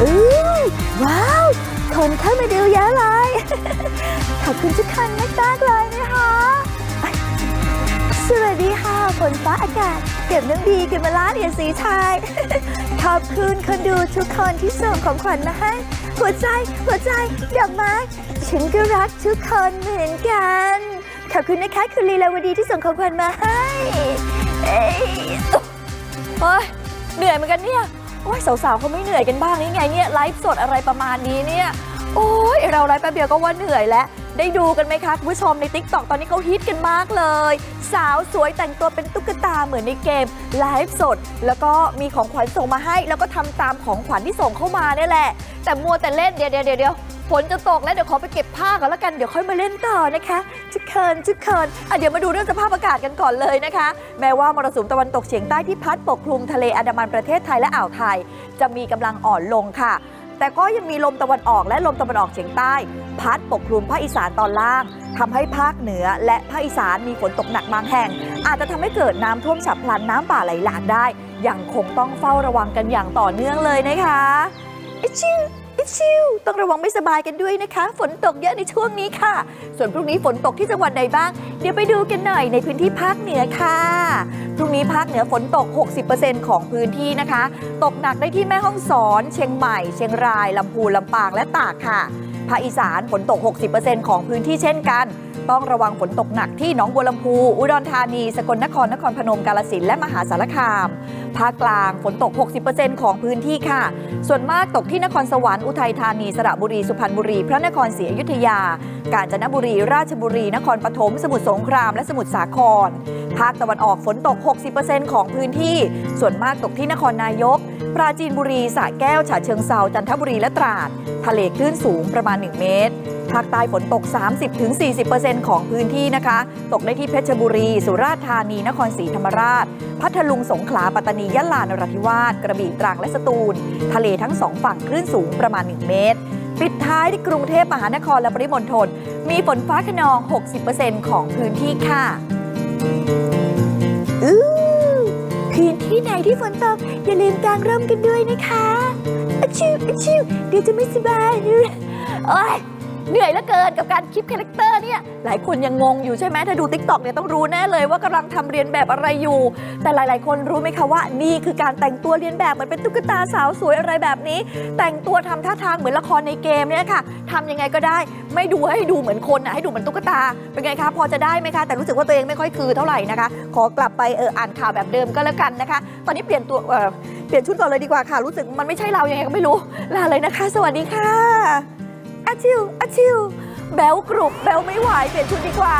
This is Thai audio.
อือว้าว คนเข้ามาดูเยอะเลย ขอบคุณทุกคนมากๆเลยนะคะ สวัสดีค่ะฝนฟ้าอากาศ เก็บน้ำดีกันมาล้านเอียสีชาย ขอบคุณคนดูทุกคนที่ส่งของขวัญมาให้ หัวใจ หัวใจดอกไม้ฉันก็รักทุกคนเหมือนกัน ขอบคุณนะคะคุณลีลาวดีที่ส่งของขวัญมาให้ เอ้ยเหนื่อยเหมือนกันเนี่ย โอ้ยสาวๆเขาไม่เหนื่อยกันบ้างนี่ไงเนี่ยไลฟ์สดอะไรประมาณนี้เนี่ย โอ้ยเราไลฟ์แป๊บเดียวก็ว่าเหนื่อยแล้ว ได้ดูกันไหมคะคุณผู้ชมใน t ิ k t o k ตอนนี้เขาฮิตกันมากเลย สาวสวยแต่งตัวเป็นตุ๊กตาเหมือนในเกมไลฟ์สด แล้วก็มีของขวัญส่งมาให้ แล้วก็ทำตามของขวัญที่ส่งเข้ามาเนี่ยแหละ แต่มัวแต่เล่นเดี๋ยวเดี๋ยวเดี๋ยวเดี๋ยว ฝนจะตกแล้วเดี๋ยวขอไปเก็บผ้าก่อนแล้วกันเดี๋ยวค่อยมาเล่นต่อนะคะทุกเคินทุกเคนอะเดี๋ยวมาดูเรื่องสภาพอากาศกันก่อนเลยนะคะ แม้ว่ามรสุมตะวันตกเฉียงใต้ที่พัดปกคลุมทะเลอันดามันประเทศไทยและอ่าวไทย จะมีกำลังอ่อนลงค่ะ แต่ก็ยังมีลมตะวันออกและลมตะวันออกเฉียงใต้ พัดปกคลุมภาคอีสานตอนล่างทำให้ภาคเหนือและภาคอีสานมีฝนตกหนักบางแห่ง อาจจะทำให้เกิดน้ำท่วมฉับพลันน้ำป่าไหลหลากได้ยังคงต้องเฝ้าระวังกันอย่างต่อเนื่องเลยนะคะไอชิว อิชิวต้องระวังไม่สบายกันด้วยนะคะ ฝนตกเยอะในช่วงนี้ค่ะ ส่วนพรุ่งนี้ฝนตกที่จังหวัดใดบ้าง เดี๋ยวไปดูกันหน่อยในพื้นที่ภาคเหนือค่ะ พรุ่งนี้ภาคเหนือฝนตก 60%ของพื้นที่นะคะ ตกหนักได้ที่แม่ฮ่องสอน เชียงใหม่ เชียงรายลำพูนลำปางและตากค่ะ ภาคอีสานฝนตก 60%ของพื้นที่เช่นกัน ต้องระวังฝนตกหนักที่หนองบัวลำพู อุดรธานี สกลนคร นครพนม กาฬสินและมหาสารคาม ภาคกลางฝนตก 60%ของพื้นที่ค่ะ ส่วนมากตกที่นครสวรรค์ อุทัยธานี สระบุรี สุพรรณบุรี พระนครศรีอยุธยา กาญจนบุรี ราชบุรี นครปฐม สมุทรสงคราม และสมุทรสาคร ภาคตะวันออกฝนตก 60%ของพื้นที่ ส่วนมากตกที่นครนายก ปราจีนบุรีสระแก้วฉะเชิงเซาจันทบุรีและตราด ทะเลคลื่นสูงประมาณ 1 เมตร ภาคใต้ฝนตก 30-40%ของพื้นที่นะคะ ตกได้ที่เพชรบุรี สุราษฎร์ธานี นครศรีธรรมราช พัทลุงสงขลาปัตตานียะลานราธิวาสกระบี่ตรังและสตูล ทะเลทั้งสองฝั่งคลื่นสูงประมาณ 1 เมตรปิดท้ายที่กรุงเทพมหานครและปริมณฑลมีฝนฟ้าขนอง 60%ของพื้นที่ค่ะ คืนที่ไหนที่ฝนตก อย่าลืมกางร่มกันด้วยนะคะอชิวอชิวเดี๋ยวจะไม่สบายโอ๊ย เหนื่อยเหลือเกินกับการคิดคาแรคเตอร์เนี่ยหลายคนยังงงอยู่ใช่ไหมถ้าดู t ิ k t o k เนี่ยต้องรู้แน่เลยว่ากำลังทำเรียนแบบอะไรอยู่ แต่หลาย ๆ คนรู้ไหมคะว่า นี่คือการแต่งตัวเรียนแบบเหมือนเป็นตุ๊กตาสาวสวยอะไรแบบนี้ แต่งตัวทำท่าทางเหมือนละครในเกมเนี่ยค่ะทำยังไงก็ได้ ไม่ดูให้ดูเหมือนคนนะให้ดูเหมือนตุ๊กตาเป็นไงคะพอจะได้ไหมคะ แต่รู้สึกว่าตัวเองไม่ค่อยคือเท่าไหร่นะคะ ขอกลับไปเอออ่านข่าวแบบเดิมก็แล้วกันนะคะ ตอนนี้เปลี่ยนตัวเออเปลี่ยนชุดก่อนเลยดีกว่าค่ะ รู้สึกมันไม่ใช่เรายังไงก็ไม่รู้ลาเลยนะคะ สวัสดีค่ะ อาชิวอาชิวแบลกรุบแบลไม่ไหวเปลี่ยนชุดดีกว่า